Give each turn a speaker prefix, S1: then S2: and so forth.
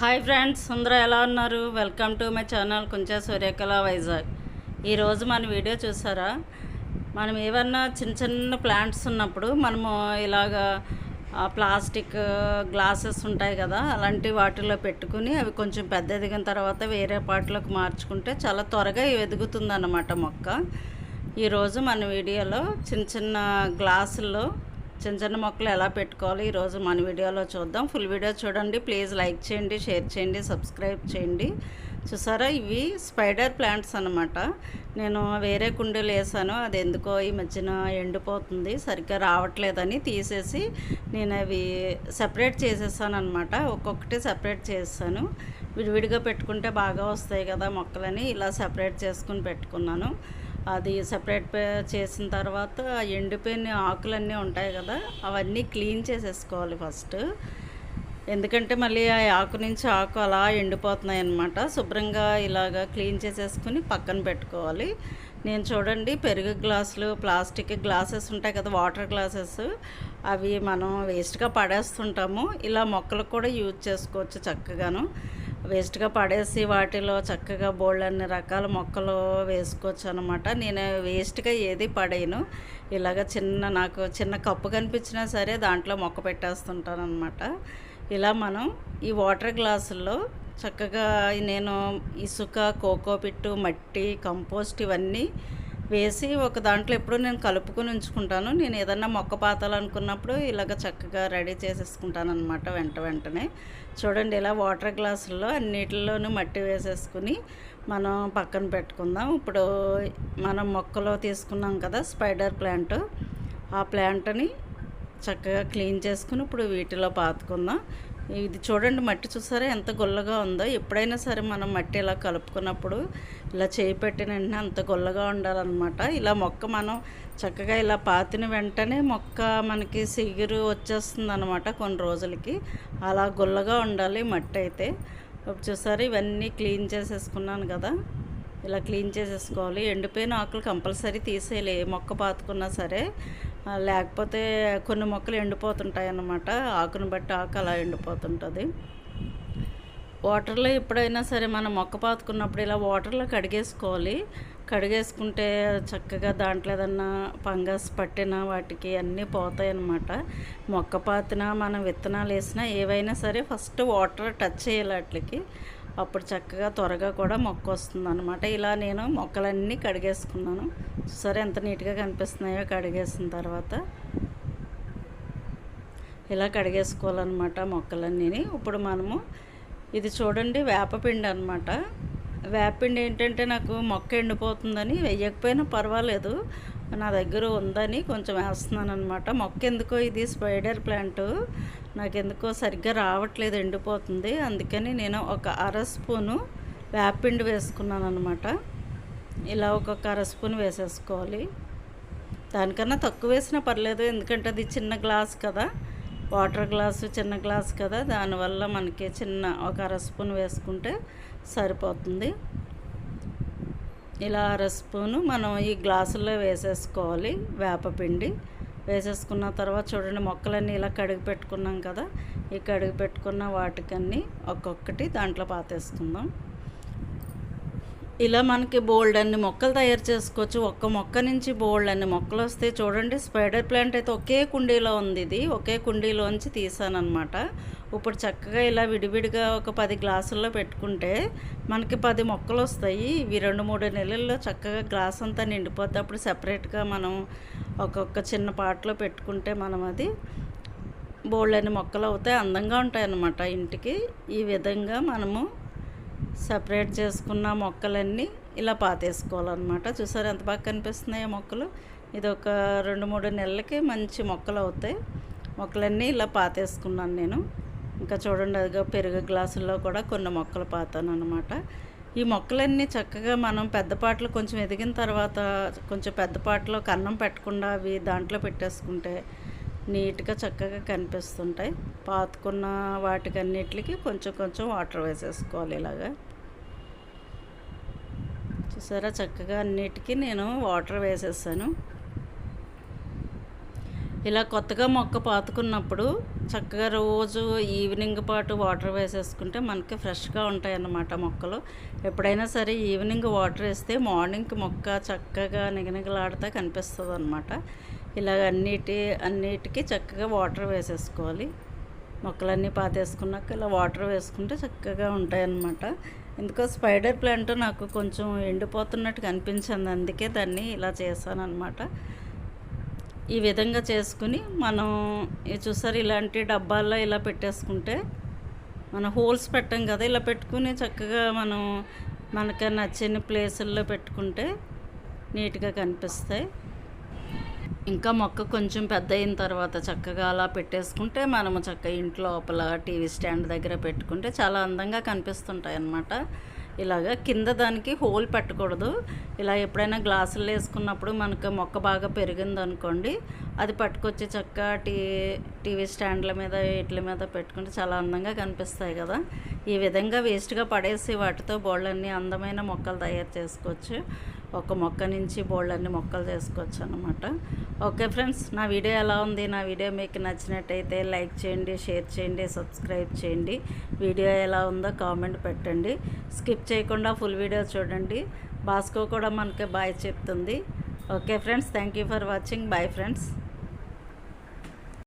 S1: Hi friends అందరూ ఎలా ఉన్నారు? వెల్కమ్ టు మై ఛానల్ కొంచెం సూర్యకళ వైజాగ్. ఈరోజు మన వీడియో చూసారా? మనం ఏమన్నా చిన్న చిన్న ప్లాంట్స్ ఉన్నప్పుడు మనము ఇలాగా ప్లాస్టిక్ గ్లాసెస్ ఉంటాయి కదా అలాంటి వాటిలో పెట్టుకుని అవి కొంచెం పెద్ద ఎదిగిన తర్వాత వేరే పాటలకు మార్చుకుంటే చాలా త్వరగా ఎదుగుతుంది అన్నమాట మొక్క ఈరోజు మన వీడియోలో చిన్న చిన్న గ్లాసుల్లో చిన్న చిన్న మొక్కలు ఎలా పెట్టుకోవాలి ఈరోజు మన వీడియోలో చూద్దాం. ఫుల్ వీడియో చూడండి ప్లీజ్ లైక్ చేయండి షేర్ చేయండి సబ్స్క్రైబ్ చేయండి. చూసారా ఇవి స్పైడర్ ప్లాంట్స్ అనమాట నేను వేరే కుండీలు వేసాను అది ఎందుకో ఈ మధ్యన ఎండిపోతుంది సరిగ్గా రావట్లేదని తీసేసి నేను అవి సపరేట్ చేసేసాను అనమాట ఒక్కొక్కటి సపరేట్ చేసాను విడివిడిగా పెట్టుకుంటే బాగా వస్తాయి కదా మొక్కలని ఇలా సపరేట్ చేసుకుని పెట్టుకున్నాను. అది సపరేట్ చేసిన తర్వాత ఆ ఎండిపోయిన ఆకులన్నీ ఉంటాయి కదా అవన్నీ క్లీన్ చేసేసుకోవాలి ఫస్ట్ ఎందుకంటే మళ్ళీ ఆ ఆకు నుంచి ఆకు అలా ఎండిపోతున్నాయి అన్నమాట. శుభ్రంగా ఇలాగా క్లీన్ చేసేసుకుని పక్కన పెట్టుకోవాలి. నేను చూడండి పెరుగు గ్లాసులు ప్లాస్టిక్ గ్లాసెస్ ఉంటాయి కదా వాటర్ గ్లాసెస్ అవి మనం వేస్ట్గా పడేస్తుంటాము. ఇలా మొక్కలకు కూడా యూజ్ చేసుకోవచ్చు చక్కగాను. వేస్ట్గా పడేసి వాటిలో చక్కగా బోల్డ్ అన్ని రకాల మొక్కలు వేసుకోవచ్చు అనమాట నేను వేస్ట్గా ఏది పడేయను. ఇలాగ చిన్న నాకు చిన్న కప్పు కనిపించినా సరే దాంట్లో మొక్క పెట్టేస్తుంటాను అనమాట ఇలా మనం ఈ వాటర్ గ్లాసుల్లో చక్కగా నేను ఇసుక కోకో పిట్టు మట్టి కంపోస్ట్ ఇవన్నీ వేసి ఒక దాంట్లో ఎప్పుడు నేను కలుపుకొని ఉంచుకుంటాను. నేను ఏదన్నా మొక్క పాతాలనుకున్నప్పుడు ఇలాగ చక్కగా రెడీ చేసేసుకుంటాను అనమాట వెంట వెంటనే. చూడండి ఇలా వాటర్ గ్లాసుల్లో అన్నిటిలోనూ మట్టి వేసేసుకుని మనం పక్కన పెట్టుకుందాం. ఇప్పుడు మనం మొక్కలో తీసుకున్నాం కదా స్పైడర్ ప్లాంట్. ఆ ప్లాంట్ని చక్కగా క్లీన్ చేసుకుని ఇప్పుడు వీటిలో పాతుకుందాం. ఇది చూడండి మట్టి చూసారా? ఎంత గుల్లగా ఉందో. ఎప్పుడైనా సరే మనం మట్టి ఇలా కలుపుకున్నప్పుడు ఇలా చేయి పెట్టిన వెంటనే అంత గుల్లగా ఉండాలన్నమాట. ఇలా మొక్క మనం చక్కగా ఇలా పాతిన వెంటనే మొక్క మనకి సిగురు వచ్చేస్తుంది అనమాట కొన్ని రోజులకి. అలా గుల్లగా ఉండాలి మట్టి అయితే. ఇప్పుడు చూసారా ఇవన్నీ క్లీన్ చేసేసుకున్నాను కదా. ఇలా క్లీన్ చేసేసుకోవాలి. ఎండిపోయిన ఆకులు కంపల్సరీ తీసేయాలి. మొక్క పాతుకున్నా సరే. లేకపోతే కొన్ని మొక్కలు ఎండిపోతుంటాయి అన్నమాట ఆకును బట్టి ఆకు అలా ఎండిపోతుంటుంది. వాటర్లో ఎప్పుడైనా సరే మనం మొక్క పాతుకున్నప్పుడు ఇలా వాటర్లో కడిగేసుకోవాలి. కడిగేసుకుంటే చక్కగా దాంట్లో ఏదన్నా ఫంగస్ పట్టిన వాటికి అన్నీ పోతాయి అన్నమాట మొక్క పాతినా మనం విత్తనాలు వేసినా ఏవైనా సరే ఫస్ట్ వాటర్ టచ్ చేయాలి వాటికి. అప్పుడు చక్కగా త్వరగా కూడా మొక్క వస్తుంది అనమాట ఇలా నేను మొక్కలన్నీ కడిగేసుకున్నాను. సరే ఎంత నీట్గా కనిపిస్తున్నాయో కడిగేసిన తర్వాత. ఇలా కడిగేసుకోవాలన్నమాట మొక్కలన్నీ ఇప్పుడు మనము ఇది చూడండి వేపపిండి అనమాట వేపపిండి ఏంటంటే నాకు మొక్క ఎండిపోతుందని వెయ్యకపోయినా పర్వాలేదు. నా దగ్గర ఉందని కొంచెం వేస్తున్నాను అనమాట మొక్క ఎందుకో ఇది స్పైడర్ ప్లాంట్. నాకు ఎందుకో సరిగ్గా రావట్లేదు ఎండిపోతుంది. అందుకని నేను ఒక అర స్పూను వేపిండి వేసుకున్నాను అనమాట ఇలా ఒక్కొక్క అర స్పూన్ వేసేసుకోవాలి. దానికన్నా తక్కువ వేసినా పర్లేదు ఎందుకంటే అది చిన్న గ్లాస్ కదా. వాటర్ గ్లాసు చిన్న గ్లాస్ కదా. దానివల్ల మనకి చిన్న ఒక అర స్పూన్ వేసుకుంటే సరిపోతుంది. ఇలా అర స్పూను మనం ఈ గ్లాసుల్లో వేసేసుకోవాలి వేపపిండి వేసేసుకున్న తర్వాత చూడండి మొక్కలన్నీ ఇలా కడిగి పెట్టుకున్నాం కదా ఈ కడిగి పెట్టుకున్న వాటికన్నీ ఒక్కొక్కటి దాంట్లో పాతేసుకుందాం. ఇలా మనకి బోల్డ్ అన్ని మొక్కలు తయారు చేసుకోవచ్చు. ఒక్క మొక్క నుంచి బోల్డ్ అన్ని మొక్కలు వస్తాయి. చూడండి స్పైడర్ ప్లాంట్ అయితే ఒకే కుండీలో ఉంది ఇది. ఒకే కుండీలోంచి తీసానమాట ఇప్పుడు చక్కగా ఇలా విడివిడిగా ఒక పది గ్లాసుల్లో పెట్టుకుంటే మనకి పది మొక్కలు వస్తాయి. ఇవి రెండు మూడు నెలల్లో చక్కగా గ్లాస్ అంతా నిండిపోతే అప్పుడు సపరేట్గా మనం ఒక్కొక్క చిన్న పాటలో పెట్టుకుంటే మనం అది బోళ్ళని మొక్కలు అవుతాయి. అందంగా ఉంటాయి అన్నమాట ఇంటికి. ఈ విధంగా మనము సపరేట్ చేసుకున్న మొక్కలన్నీ ఇలా పాతేసుకోవాలన్నమాట. చూసారు ఎంత బాగా కనిపిస్తున్నాయి మొక్కలు? ఇది ఒక రెండు మూడు నెలలకి మంచి మొక్కలు అవుతాయి. మొక్కలన్నీ ఇలా పాతేసుకున్నాను నేను. ఇంకా చూడండి అదిగా పెరుగు గ్లాసుల్లో కూడా కొన్ని మొక్కలు పాతాను అనమాట ఈ మొక్కలన్నీ చక్కగా మనం పెద్ద పాటలు కొంచెం ఎదిగిన తర్వాత కొంచెం పెద్ద పాటలో కన్నం పెట్టకుండా అవి దాంట్లో పెట్టేసుకుంటే నీట్గా చక్కగా కనిపిస్తుంటాయి. పాతుకున్న వాటికన్నిటికి కొంచెం కొంచెం వాటర్ వేసేసుకోవాలి ఇలాగా. చూసారా? చక్కగా అన్నిటికీ నేను వాటర్ వేసేసాను. ఇలా కొత్తగా మొక్క పాతుకున్నప్పుడు చక్కగా రోజు ఈవినింగ్ పాటు వాటర్ వేసేసుకుంటే మనకి ఫ్రెష్గా ఉంటాయి అన్నమాట మొక్కలు. ఎప్పుడైనా సరే ఈవినింగ్ వాటర్ వేస్తే మార్నింగ్కి మొక్క చక్కగా నిగనిగలాడుతా కనిపిస్తుంది అనమాట ఇలాగ అన్నిటి అన్నిటికీ చక్కగా వాటర్ వేసేసుకోవాలి. మొక్కలన్నీ పాతేసుకున్నాక ఇలా వాటర్ వేసుకుంటే చక్కగా ఉంటాయన్నమాట. ఎందుకో స్పైడర్ ప్లాంట్ నాకు కొంచెం ఎండిపోతున్నట్టు కనిపించింది. అందుకే దాన్ని ఇలా చేశాను అనమాట ఈ విధంగా చేసుకుని మనం చూసారు ఇలాంటి డబ్బాల్లో ఇలా పెట్టేసుకుంటే మన హోల్స్ పెట్టాం కదా ఇలా పెట్టుకుని చక్కగా మనం మనకి నచ్చిన ప్లేసుల్లో పెట్టుకుంటే నీట్గా కనిపిస్తాయి. ఇంకా మొక్క కొంచెం పెద్ద అయిన తర్వాత చక్కగా అలా పెట్టేసుకుంటే మనము చక్కగా ఇంట్లో లోపల టీవీ స్టాండ్ దగ్గర పెట్టుకుంటే చాలా అందంగా కనిపిస్తుంటాయి అన్నమాట ఇలాగ కింద దానికి హోల్ పెట్టకూడదు. ఇలా ఎప్పుడైనా గ్లాసులు వేసుకున్నప్పుడు మనకు మొక్క బాగా పెరిగింది అనుకోండి అది పట్టుకొచ్చి చక్క టీ టీవీ స్టాండ్ల మీద వీటి మీద పెట్టుకుంటే చాలా అందంగా కనిపిస్తాయి కదా. ఈ విధంగా వేస్ట్గా పడేసి వాటితో బోళ్ళన్నీ అందమైన మొక్కలు తయారు చేసుకోవచ్చు. ఒక మొక్క నుంచి బోళ్ళన్ని మొక్కలు చేసుకోవచ్చు అనమాట ఓకే ఫ్రెండ్స్ నా వీడియో ఎలా ఉంది? నా వీడియో మీకు నచ్చినట్టయితే లైక్ చేయండి షేర్ చేయండి సబ్స్క్రైబ్ చేయండి. వీడియో ఎలా ఉందో కామెంట్ పెట్టండి. స్కిప్ చేయకుండా ఫుల్ వీడియో చూడండి. బాస్కో కూడా మనకి బాయ్ చెప్తుంది. Okay friends thank you for watching. Bye friends.